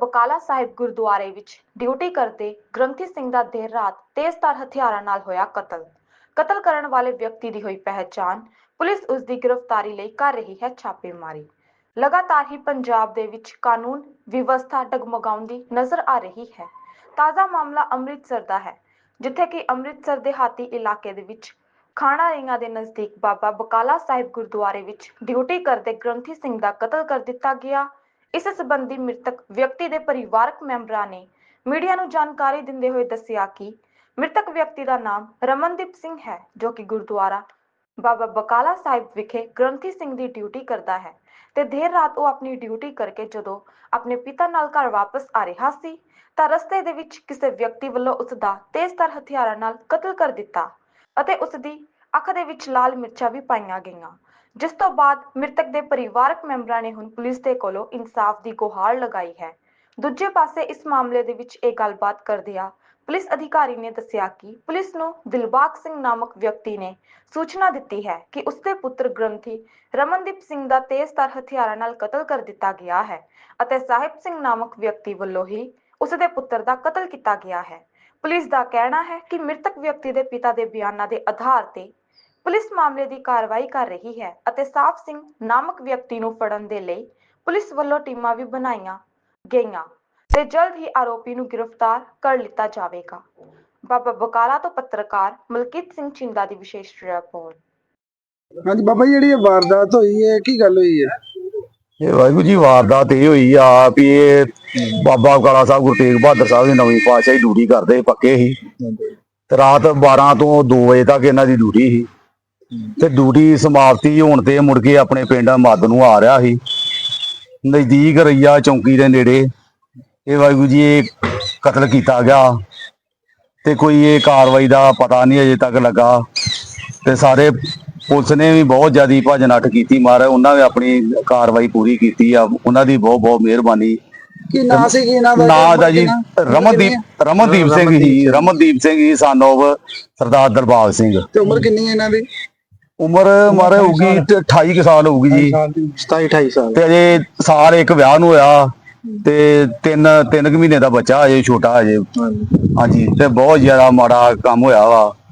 ਬਕਾਲਾ ਸਾਹਿਬ ਗੁਰਦੁਆਰੇ ਵਿੱਚ ਡਿਊਟੀ ਕਰਦੇ ਗ੍ਰੰਥੀ ਸਿੰਘ ਦਾ ਦੇਰ ਰਾਤ ਤੇਜ਼ਧਾਰ ਹਥਿਆਰਾਂ ਨਾਲ ਹੋਇਆ ਕਤਲ। ਕਤਲ ਕਰਨ ਵਾਲੇ ਵਿਅਕਤੀ ਦੀ ਹੋਈ ਪਹਿਚਾਣ ਪੁਲਿਸ ਉਸ ਦੀ ਗ੍ਰਿਫਤਾਰੀ ਲਈ ਕਰ ਰਹੀ ਹੈ ਛਾਪੇਮਾਰੀ। ਲਗਾਤਾਰ ਹੀ ਪੰਜਾਬ ਦੇ ਵਿੱਚ ਕਾਨੂੰਨ ਵਿਵਸਥਾ ਡਗਮਗਾਉਂਦੀ ਨਜ਼ਰ ਆ ਰਹੀ ਹੈ। ਤਾਜ਼ਾ ਮਾਮਲਾ ਅੰਮ੍ਰਿਤਸਰ ਦਾ ਹੈ, ਜਿੱਥੇ ਕਿ ਅੰਮ੍ਰਿਤਸਰ ਦੇ ਹਾਤੀ ਇਲਾਕੇ ਦੇ ਵਿੱਚ ਖਾਣਾ ਰਿੰਗਾ ਦੇ ਨਜ਼ਦੀਕ ਬਾਬਾ ਬਕਾਲਾ ਸਾਹਿਬ ਗੁਰਦੁਆਰੇ ਵਿੱਚ ਡਿਊਟੀ ਕਰਦੇ ਗ੍ਰੰਥੀ ਸਿੰਘ ਦਾ ਕਤਲ ਕਰ ਦਿੱਤਾ ਗਿਆ। ਇਸ ਸੰਬੰਧੀ ਮ੍ਰਿਤਕ ਵਿਅਕਤੀ ਦੇ ਪਰਿਵਾਰਕ ਮੈਂਬਰਾਂ ਨੇ ਮੀਡੀਆ ਨੂੰ ਜਾਣਕਾਰੀ ਦਿੰਦੇ ਹੋਏ ਦੱਸਿਆ ਕਿ ਮ੍ਰਿਤਕ ਵਿਅਕਤੀ ਦਾ ਨਾਮ ਰਮਨਦੀਪ ਸਿੰਘ ਹੈ, ਜੋ ਕਿ ਗੁਰਦੁਆਰਾ ਬਾਬਾ ਬਕਾਲਾ ਸਾਹਿਬ ਵਿਖੇ ਗ੍ਰੰਥੀ ਸਿੰਘ ਦੀ ਡਿਊਟੀ ਕਰਦਾ ਹੈ ਤੇ ਦੇਰ ਰਾਤ ਉਹ ਆਪਣੀ ਡਿਊਟੀ ਕਰਕੇ ਜਦੋਂ ਆਪਣੇ ਪਿਤਾ ਨਾਲ ਘਰ ਵਾਪਸ ਆ ਰਿਹਾ ਸੀ, ਤਾਂ ਰਸਤੇ ਦੇ ਵਿੱਚ ਕਿਸੇ ਵਿਅਕਤੀ ਵੱਲੋਂ ਉਸ ਦਾ ਤੇਜ਼ਧਾਰ ਹਥਿਆਰਾਂ ਨਾਲ ਕਤਲ ਕਰ ਦਿੱਤਾ ਅਤੇ ਉਸ ਦੀ ਅੱਖ ਦੇ ਵਿੱਚ ਲਾਲ ਮਿਰਚਾਂ ਵੀ ਪਾਈਆਂ ਗਈਆਂ। ਜਿਸ ਤੋਂ ਬਾਅਦ ਮ੍ਰਿਤਕ ਦੇ ਪਰਿਵਾਰਕ ਮੈਂਬਰਾਂ ਨੇ ਹੁਣ ਪੁਲਿਸ ਦੇ ਕੋਲੋਂ ਇਨਸਾਫ ਦੀ ਗੁਹਾਰ ਲਗਾਈ ਹੈ। ਦੂਜੇ ਪਾਸੇ ਇਸ ਮਾਮਲੇ ਦੇ ਵਿੱਚ ਇਹ ਗੱਲਬਾਤ ਕਰਦਿਆਂ ਪੁਲਿਸ ਅਧਿਕਾਰੀ ਨੇ ਦੱਸਿਆ ਕਿ ਪੁਲਿਸ ਨੂੰ ਦਿਲਬਾਗ ਸਿੰਘ ਨਾਮਕ ਵਿਅਕਤੀ ਨੇ ਸੂਚਨਾ ਦਿੱਤੀ ਹੈ ਕਿ ਉਸਦੇ ਪੁੱਤਰ ਗ੍ਰੰਥੀ ਰਮਨਦੀਪ ਸਿੰਘ ਦਾ ਤੇਜ਼ਧਾਰ ਹਥਿਆਰਾਂ ਨਾਲ ਕਤਲ ਕਰ ਦਿੱਤਾ ਗਿਆ ਹੈ ਅਤੇ ਸਾਹਿਬ ਸਿੰਘ ਨਾਮਕ ਵਿਅਕਤੀ ਵੱਲੋਂ ਹੀ ਉਸਦੇ ਪੁੱਤਰ ਦਾ ਕਤਲ ਕੀਤਾ ਗਿਆ ਹੈ। ਪੁਲਿਸ ਦਾ ਕਹਿਣਾ ਹੈ ਕਿ ਮ੍ਰਿਤਕ ਵਿਅਕਤੀ ਦੇ ਪਿਤਾ ਦੇ ਬਿਆਨਾਂ ਦੇ ਆਧਾਰ ਤੇ ਪੁਲਿਸ ਮਾਮਲੇ ਦੀ ਕਾਰਵਾਈ ਕਰ ਰਹੀ ਹੈ ਅਤੇ ਸਾਫ਼ ਸਿੰਘ ਨਾਮਕ ਵਿਅਕਤੀ ਨੂੰ ਫੜਨ ਦੇ ਲਈ ਪੁਲਿਸ ਵੱਲੋਂ ਟੀਮਾਂ ਵੀ ਬਣਾਈਆਂ ਗਈਆਂ ਤੇ ਜਲਦ ਹੀ ਆਰੋਪੀ ਨੂੰ ਗ੍ਰਿਫਤਾਰ ਕਰ ਲਿੱਤਾ ਜਾਵੇਗਾ। ਬਾਬਾ ਬਕਾਲਾ ਤੋਂ ਪੱਤਰਕਾਰ ਮਲਕੀਤ ਸਿੰਘ ਚਿੰਦਾ ਦੀ ਵਿਸ਼ੇਸ਼ ਰਿਪੋਰਟ। ਹਾਂਜੀ ਬਾਬਾ ਜੀ ਜਿਹੜੀ ਇਹ ਵਾਰਦਾਤ ਹੋਈ ਹੈ ਕੀ ਗੱਲ ਹੋਈ ਹੈ? ਇਹ ਵਾਹਿਗੁਰੂ ਜੀ ਵਾਰਦਾਤ ਇਹ ਹੋਈ ਆ ਵੀ ਇਹ ਬਾਬਾ ਕਾਲਾ ਸਾਹਿਬ ਗੁਰੂ ਤੇਗ ਬਹਾਦਰ ਸਾਹਿਬ ਦੀ ਨਵੀਂ ਪਾਤਸ਼ਾਹੀ ਡਿਊਟੀ ਕਰਦੇ ਪੱਕੇ ਸੀ। ਤੇ ਰਾਤ 12 ਤੋਂ 2 ਵਜੇ ਤੱਕ ਇਹਨਾਂ ਦੀ ਡਿਊਟੀ ਸੀ। ਤੇ ਡਿਊਟੀ ਸਮਾਪਤੀ ਹੋਣ ਤੇ ਮੁੜ ਕੇ ਆਪਣੇ ਪਿੰਡ ਮੱਦ ਨੂੰ ਆ ਰਿਹਾ ਸੀ। ਨਜ਼ਦੀਕ ਰਈਆ ਚੌਂਕੀ ਦੇ ਨੇੜੇ। ਇਹ ਵਾਹਿਗੁਰੂ ਜੀ ਇਹ ਕਤਲ ਕੀਤਾ ਗਿਆ। ਤੇ ਕੋਈ ਇਹ ਕਾਰਵਾਈ ਦਾ ਪਤਾ ਨਹੀਂ ਅਜੇ ਤੱਕ ਲੱਗਾ। ਤੇ ਸਾਰੇ ਪੁਲਿਸ ਨੇ ਵੀ ਬਹੁਤ ਜ਼ਿਆਦੀ ਭੱਜ ਨੱਠ ਕੀਤੀ ਮਾਰ। ਉਹਨਾਂ ਨੇ ਆਪਣੀ ਕਾਰਵਾਈ ਪੂਰੀ ਕੀਤੀ ਆ। ਉਹਨਾਂ ਦੀ ਬਹੁਤ ਬਹੁਤ ਮਿਹਰਬਾਨੀ। ਕੀ ਨਾਂ ਸੀ ਕੀ ਇਹਨਾਂ ਦਾ? ਨਾਂ ਦਾ ਜੀ ਰਮਨਦੀਪ ਰਮਨਦੀਪ ਸਿੰਘ ਜੀ ਰਮਨਦੀਪ ਸਿੰਘ ਜੀ ਸਾਨੋਵ ਸਰਦਾਰ ਦਰਬਾਗ ਸਿੰਘ। ਤੇ ਉਮਰ ਕਿੰਨੀ ਹੈ ਇਹਨਾਂ ਦੀ? ਉਮਰ ਮਾਰੇ ਹੋਊਗੀ ਤੇ 28 ਕੁ ਸਾਲ ਹੋਊਗੀ ਜੀ। 27 28 ਸਾਲ। ਤੇ ਅਜੇ ਸਾਲ ਇੱਕ ਵਿਆਹ ਨੂੰ ਹੋਇਆ ਤੇ ਤਿੰਨ ਤਿੰਨ ਕੁ ਮਹੀਨੇ ਦਾ ਬੱਚਾ ਅਜੇ ਛੋਟਾ ਅਜੇ। ਹਾਂਜੀ ਤੇ ਬਹੁਤ ਜ਼ਿਆਦਾ ਮਾੜਾ ਕੰਮ ਹੋਇਆ ਵਾ।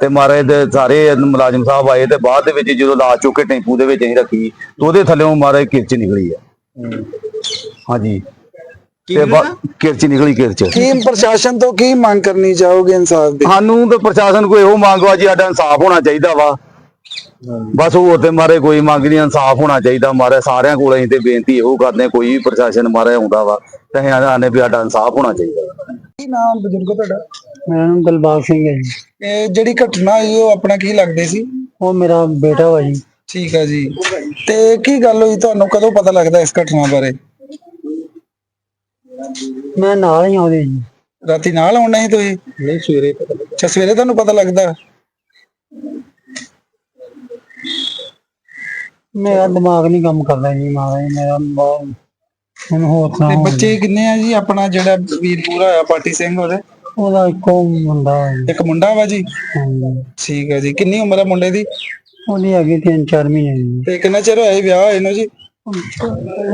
ਤੇ ਮਾਰੇ ਦੇ ਸਾਰੇ ਮੁਲਾਜ਼ਮ ਸਾਹਿਬ ਆਏ ਤੇ ਬਾਅਦ ਦੇ ਵਿੱਚ ਜਦੋਂ ਲਾ ਚੁੱਕ ਕੇ ਟੈਂਪੂ ਦੇ ਵਿੱਚ ਅਸੀਂ ਰੱਖੀ ਤੇ ਉਹਦੇ ਥੱਲੇੋਂ ਮਾਰੇ ਕਿਰਚ ਨਿਕਲੀ ਆ। ਹਾਂਜੀ। ਤੇ ਕਿਰਚ ਨਿਕਲੀ ਕਿਰਚ। ਕੀ ਪ੍ਰਸ਼ਾਸਨ ਤੋਂ ਕੀ ਮੰਗ ਕਰਨੀ ਚਾਹੋਗੇ ਇਨਸਾਫ ਦੀ? ਸਾਨੂੰ ਤੇ ਪ੍ਰਸ਼ਾਸਨ ਕੋਈ ਇਹੋ ਮੰਗ ਵਾ ਜੀ ਸਾਡਾ ਇਨਸਾਫ ਹੋਣਾ ਚਾਹੀਦਾ ਵਾ। ਬਸ ਹੋਰ ਤੇ ਮਾਰੇ ਕੋਈ ਮੰਗ ਨਹੀਂ ਇਨਸਾਫ ਹੋਣਾ ਚਾਹੀਦਾ। ਮਾਰੇ ਸਾਰਿਆਂ ਕੋਲ ਅਸੀਂ ਤੇ ਬੇਨਤੀ ਇਹੋ ਕਰਦੇ ਹਾਂ, ਕੋਈ ਵੀ ਪ੍ਰਸ਼ਾਸਨ ਮਾਰੇ ਆਉਂਦਾ ਵਾ ਤੇ ਅਸੀਂ ਆਨੇ ਵੀ ਸਾਡਾ ਇਨਸਾਫ ਹੋਣਾ ਚਾਹੀਦਾ। ਕੀ ਨਾਮ ਬਜ਼ੁਰਗੋ ਤੁਹਾਡਾ? ਮੇਰਾ ਨਾਮ ਦਿਲਬਾਗ ਸਿੰਘ ਹੈ ਜੀ। ਇਹ ਜਿਹੜੀ ਘਟਨਾ ਹੋਈ ਉਹ ਆਪਣਾ ਕੀ ਲੱਗਦੇ ਸੀ? ਉਹ ਮੇਰਾ ਬੇਟਾ ਵਾ ਜੀ। ਠੀਕ ਹੈ ਜੀ। ਤੇ ਕੀ ਗੱਲ ਹੋਈ ਤੁਹਾਨੂੰ? ਕਦੋਂ ਪਤਾ ਲੱਗਦਾ ਇਸ ਘਟਨਾ ਬਾਰੇ? ਮੈਂ ਨਾਲ ਹੀ ਆਉਂਦੇ ਜੀ। ਰਾਤੀ ਨਾਲ ਆਉਣਾ ਸੀ ਤੁਸੀਂ? ਨਹੀਂ ਸਵੇਰੇ ਪਤਾ ਲੱਗਾ। ਅੱਛਾ ਸਵੇਰੇ ਤੁਹਾਨੂੰ ਪਤਾ ਲੱਗਦਾ? ਮੇਰਾ ਦਿਮਾਗ ਨਹੀਂ ਕੰਮ ਕਰਦਾ ਜੀ ਮਹਾਰਾਜ ਮੇਰਾ ਬਹੁਤ ਹੁਣ ਹੋਰ ਤੇ ਸੁਣਾਓ ਬੱਚੇ ਕਿੰਨੇ ਆ ਜੀ? ਆਪਣਾ ਜਿਹੜਾ ਵੀਰ ਪੂਰਾ ਹੋਇਆ ਪਾਟੀ ਸਿੰਘ ਉਹਦੇ? ਉਹਦਾ ਇੱਕੋ ਮੁੰਡਾ। ਇੱਕ ਮੁੰਡਾ ਵਾ ਜੀ? ਹਾਂਜੀ। ਠੀਕ ਹੈ ਜੀ। ਕਿੰਨੀ ਉਮਰ ਹੈ ਮੁੰਡੇ ਦੀ? ਉਹਦੀ ਹੈਗੀ ਤਿੰਨ ਚਾਰ ਮਹੀਨੇ ਦੀ। ਤੇ ਕਿੰਨਾ ਚਿਰ ਹੋਇਆ ਜੀ ਵਿਆਹ ਹੋਏ ਨੂੰ ਜੀ?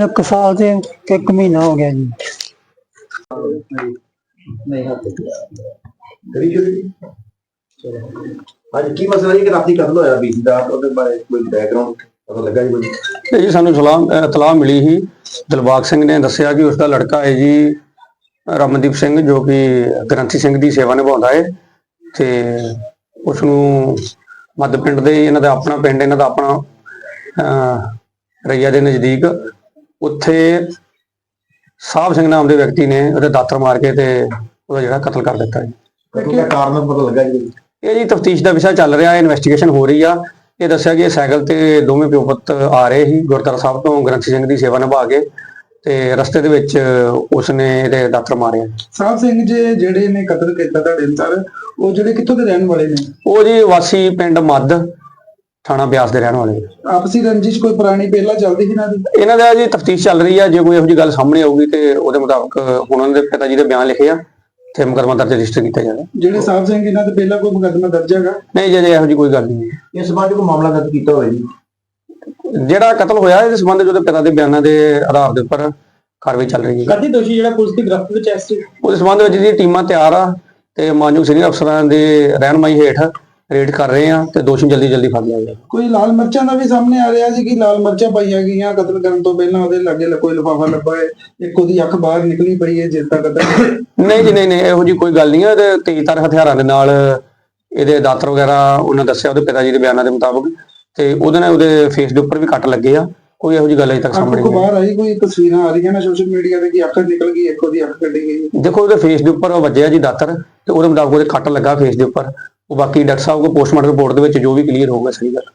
ਇੱਕ ਸਾਲ ਤੇ ਇੱਕ ਮਹੀਨਾ ਹੋ ਗਿਆ ਜੀ। ਅੱਜ ਕੀ ਮਸਲਾ ਹੈ ਕਿ ਰਾਤੀ ਕਤਲ ਹੋਇਆ ਬੀਜੀ ਦਾ ਉਹਦੇ ਬਾਰੇ ਕੋਈ ਬੈਕਗ੍ਰਾਉਂਡ ਪਤਾ ਲੱਗਾ ਜੀ ਕੋਈ? ਇਹ ਜੀ ਸਾਨੂੰ ਸਲਾਮ ਇਤਲਾਹ ਮਿਲੀ ਸੀ। ਦਿਲਬਾਗ ਸਿੰਘ ਨੇ ਦੱਸਿਆ ਕਿ ਉਸ ਦਾ ਲੜਕਾ ਹੈ ਜੀ ਰਮਨਦੀਪ ਸਿੰਘ ਜੋ ਕਿ ਗ੍ਰੰਥੀ ਸਿੰਘ ਦੀ ਸੇਵਾ ਨਿਭਾਉਂਦਾ ਹੈ ਤੇ ਉਸ ਨੂੰ ਮੱਧ ਪਿੰਡ ਦੇ ਇਹਨਾਂ ਦਾ ਆਪਣਾ ਪਿੰਡ ਇਹਨਾਂ ਦਾ ਆਪਣਾ ਰਈਆ ਦੇ ਨਜ਼ਦੀਕ ਉੱਥੇ ਸਾਹਿਬ ਸਿੰਘ ਨਾਮ ਦੇ ਵਿਅਕਤੀ ਨੇ ਉਹਦੇ ਦਾਤਰ ਮਾਰ ਕੇ ਤੇ ਉਹਦਾ ਜਿਹੜਾ ਕਤਲ ਕਰ ਦਿੱਤਾ ਜੀ। ਕਤਲ ਦਾ ਕਾਰਨ ਪਤਾ ਲੱਗਾ ਜੀ? ਇਹ ਜੀ ਤਫਤੀਸ਼ ਦਾ ਵਿਸ਼ਾ ਚੱਲ ਰਿਹਾ ਹੈ ਇਨਵੈਸਟੀਗੇਸ਼ਨ ਹੋ ਰਹੀ ਆ। ਇਹ ਦੱਸਿਆ ਕਿ ਇਹ ਸਾਈਕਲ ਤੇ ਦੋਵੇਂ ਪਿਓ ਪੁੱਤ ਆ ਰਹੇ ਸੀ ਗੁਰਦੁਆਰਾ ਸਾਹਿਬ ਤੋਂ ਗ੍ਰੰਥੀ ਸਿੰਘ ਦੀ ਸੇਵਾ ਨਿਭਾ ਕੇ। ਤੇ ਰਸਤੇ ਦੇ ਵਿੱਚ ਉਸਨੇ ਇਹਦੇ ਦਾਤਰ ਮਾਰਿਆ ਸਾਹਿਬ ਸਿੰਘ ਜੀ ਜਿਹੜੇ ਨੇ ਕਤਲ ਕੀਤਾ ਤੁਹਾਡੇ ਅਨਸਾਰ ਉਹ ਜਿਹੜੇ ਕਿੱਥੋਂ ਦੇ ਰਹਿਣ ਵਾਲੇ ਨੇ? ਉਹ ਜੀ ਵਾਸੀ ਪਿੰਡ ਮੱਧ ਥਾਣਾ ਬਿਆਸ ਦੇ ਰਹਿਣ ਵਾਲੇ। ਆਪਸੀ ਰੰਜਿਸ਼ ਕੋਈ ਪੁਰਾਣੀ ਪਹਿਲਾਂ ਚੱਲਦੀ ਸੀ ਇਹਨਾਂ ਦੀ? ਇਹਨਾਂ ਦਾ ਜੀ ਤਫਤੀਸ਼ ਚੱਲ ਰਹੀ ਆ ਜੇ ਕੋਈ ਇਹੋ ਜਿਹੀ ਗੱਲ ਸਾਹਮਣੇ ਆਊਗੀ ਤੇ ਉਹਦੇ ਮੁਤਾਬਕ ਹੁਣ ਉਹਨਾਂ ਦੇ ਪਿਤਾ ਜੀ ਦੇ ਬਿਆਨ ਲਿਖੇ ਆ ਤੇ ਮੁਕੱਦਮਾ ਦਰਜ ਰਜਿਸਟਰ ਕੀਤਾ ਜਾਏਗਾ। ਜਿਹੜੇ ਸਾਹਿਬ ਸਿੰਘ ਇਹਨਾਂ ਤੇ ਪਹਿਲਾਂ ਕੋਈ ਮੁਕੱਦਮਾ ਦਰਜ ਹੈਗਾ? ਨਹੀਂ ਜੇ ਜੇ ਇਹੋ ਜਿਹੀ ਕੋਈ ਗੱਲ ਨਹੀਂ ਹੈ। ਇਸ ਸੰਬੰਧ ਵਿੱਚ ਕੋਈ ਮਾਮਲਾ ਦਰਜ ਕੀਤਾ ਹੋਇਆ ਜੀ? ਜਿਹੜਾ ਕਤਲ ਹੋਇਆ ਇਹਦੇ ਸੰਬੰਧ ਵਿੱਚ ਉਹਦੇ ਪਿਤਾ ਦੇ ਬਿਆਨਾਂ ਦੇ ਆਧਾਰ ਦੇ ਉੱਪਰ ਕਾਰਵਾਈ ਚੱਲ ਰਹੀ ਹੈ ਕਦੀ ਦੋਸ਼ੀ ਜਿਹੜਾ ਪੁਲਿਸ ਦੀ ਗ੍ਰਿਫਤ ਵਿੱਚ ਐਸ ਉਹਦੇ ਸੰਬੰਧ ਵਿੱਚ ਜੀ ਟੀਮਾਂ ਤਿਆਰ ਆ ਤੇ ਮਾਨਯੋਗ ਸੀਨੀਅਰ ਅਫਸਰਾਂ ਦੇ ਰਹਿਨਮਾਈ ਹੇਠ ਰੇਡ ਕਰ ਰਹੇ ਆ ਤੇ ਦੋਸ਼ੀ ਜਲਦੀ ਜਲਦੀ ਫੜ ਲਿਆ ਜਾਏਗਾ ਕੋਈ ਲਾਲ ਮਿਰਚਾਂ ਦਾ ਵੀ ਸਾਹਮਣੇ ਆ ਰਿਹਾ ਸੀ ਕਿ ਲਾਲ ਮਿਰਚਾਂ ਪਾਈਆਂ ਗਈਆਂ ਕਤਲ ਕਰਨ ਤੋਂ ਪਹਿਲਾਂ ਉਹਦੇ ਲਾਗੇ ਕੋਈ ਲਿਫਾਫਾ ਲੱਭਾ ਹੈ ਇੱਕ ਉਹਦੀ ਅੱਖ ਬਾਹਰ ਨਿਕਲੀ ਪਈ ਹੈ ਜਿਸ ਦਾ ਕਤਲ ਨਹੀਂ ਜੀ ਨਹੀਂ ਨਹੀਂ ਇਹੋ ਜੀ ਕੋਈ ਗੱਲ ਨਹੀਂ ਹੈ। ਤੇ ਤੇਜ਼ਧਾਰ ਹਥਿਆਰਾਂ ਦੇ ਨਾਲ ਇਹਦੇ ਦਾਤਰ ਵਗੈਰਾ ਉਹਨਾਂ ਦੱਸਿਆ ਉਹਦੇ ਪਿਤਾ ਜੀ ਦੇ ਬਿਆਨਾਂ ਦੇ ਮੁਤਾਬਕ ਤੇ ਉਹਦੇ ਨਾਲ ਉਹਦੇ ਫੇਸ ਦੇ ਉੱਪਰ ਵੀ ਕੱਟ ਲੱਗੇ ਆ ਕੋਈ ਇਹੋ ਜੀ ਗੱਲ ਅਜੇ ਤੱਕ ਸਾਹਮਣੇ ਨਹੀਂ ਆਈ। ਬਾਹਰ ਆਈ ਕੋਈ ਤਸਵੀਰਾਂ ਆ ਰਹੀਆਂ ਨੇ ਸੋਸ਼ਲ ਮੀਡੀਆ ਤੇ ਕਿ ਅੱਖ ਨਿਕਲ ਗਈ ਇੱਕ ਉਹਦੀ ਅੱਖ ਕੱਢੀ ਗਈ। ਦੇਖੋ ਉਹਦੇ ਫੇਸ ਦੇ ਉੱਪਰ ਵੱਜਿਆ ਜੀ ਦਾਤਰ ਤੇ ਉਹਦੇ ਮੁਤਾਬਕ ਉਹਦੇ ਕੱਟ ਲੱਗਾ ਫੇਸ ਦੇ ਉੱਪਰ। ਉਹ ਬਾਕੀ ਡਾਕਟਰ ਸਾਹਿਬ ਕੋ ਪੋਸਟਮਾਰਟਮ ਰਿਪੋਰਟ ਦੇ ਵਿੱਚ ਜੋ ਵੀ ਕਲੀਅਰ ਹੋਊਗਾ ਸਹੀ ਗੱਲ।